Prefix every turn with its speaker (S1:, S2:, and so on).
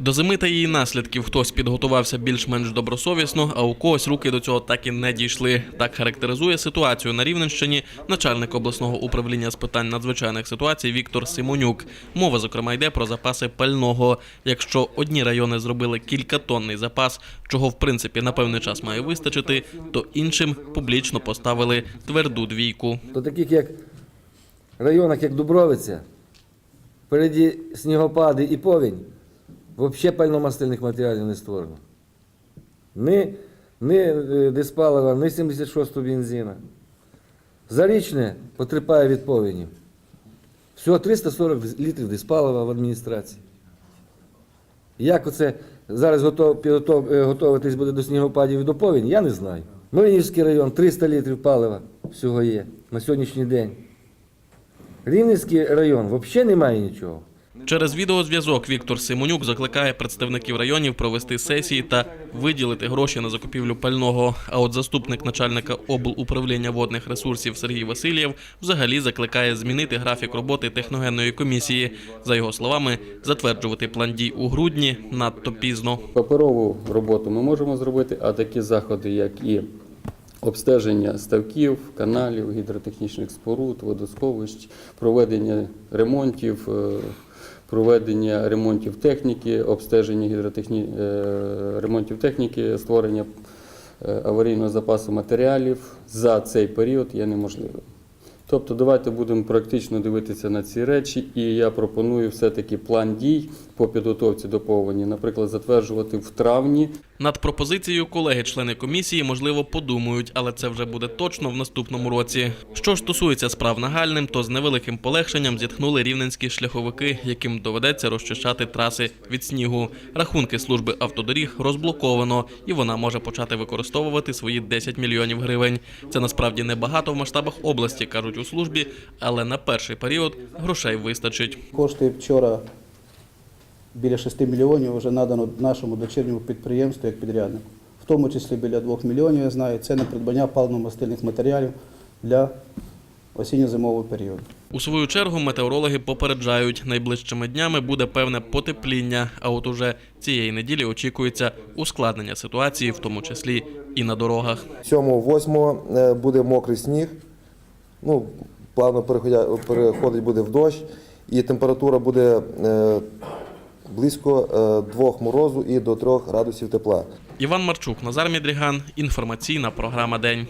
S1: До зими та її наслідків хтось підготувався більш-менш добросовісно, а у когось руки до цього так і не дійшли. Так характеризує ситуацію на Рівненщині начальник обласного управління з питань надзвичайних ситуацій Віктор Симонюк. Мова, зокрема, йде про запаси пального. Якщо одні райони зробили кількатонний запас, чого в принципі на певний час має вистачити, то іншим публічно поставили тверду двійку.
S2: До таких як районах, як Дубровиця, впереді снігопади і повінь, взагалі пальномастильних матеріалів не створено. Ні, ні е, диспалива, ні 76-го бензина. Зарічне потерпає від повені. Всього 340 літрів диспалива в адміністрації. Як оце зараз готов, підготов- е, готуватись буде до снігопадів і до повені, я не знаю. Млинівський район 300 літрів палива всього є на сьогоднішній день. Рівненський район взагалі немає нічого.
S1: Через відеозв'язок Віктор Симонюк закликає представників районів провести сесії та виділити гроші на закупівлю пального. А от заступник начальника облуправління водних ресурсів Сергій Васильєв взагалі закликає змінити графік роботи техногенної комісії. За його словами, затверджувати план дій у грудні надто пізно.
S3: Паперову роботу ми можемо зробити, а такі заходи, як і обстеження ставків, каналів, гідротехнічних споруд, водосховищ, проведення ремонтів, е, проведення ремонтів техніки, обстеження гідротехні... е, ремонтів техніки, створення е, аварійного запасу матеріалів за цей період є неможливим. Тобто давайте будемо практично дивитися на ці речі, і я пропоную все-таки план дій по підготовці до повені, наприклад, затверджувати в травні
S1: Над пропозицією колеги-члени комісії можливо подумають, але це вже буде точно в наступному році. Що ж стосується справ нагальним, то з невеликим полегшенням зітхнули рівненські шляховики, яким доведеться розчищати траси від снігу. Рахунки служби автодоріг розблоковано, і вона може почати використовувати свої 10 мільйонів гривень. Це насправді небагато в масштабах області, кажуть у службі, але на перший період грошей вистачить.
S4: Кошти вчора біля 6 мільйонів вже надано нашому дочірньому підприємству як підряднику. В тому числі біля 2 мільйонів, я знаю, це на придбання паливно-мастильних матеріалів для осінньо-зимового періоду.
S1: У свою чергу метеорологи попереджають, найближчими днями буде певне потепління. А от уже цієї неділі очікується ускладнення ситуації, в тому числі і на дорогах.
S5: 7-8 е, буде мокрий сніг. Ну, плавно переходить буде в дощ, і температура буде е, близько 2 морозу і до 3 градусів тепла.
S1: Іван Марчук, Назар Мідріган. Інформаційна програма День.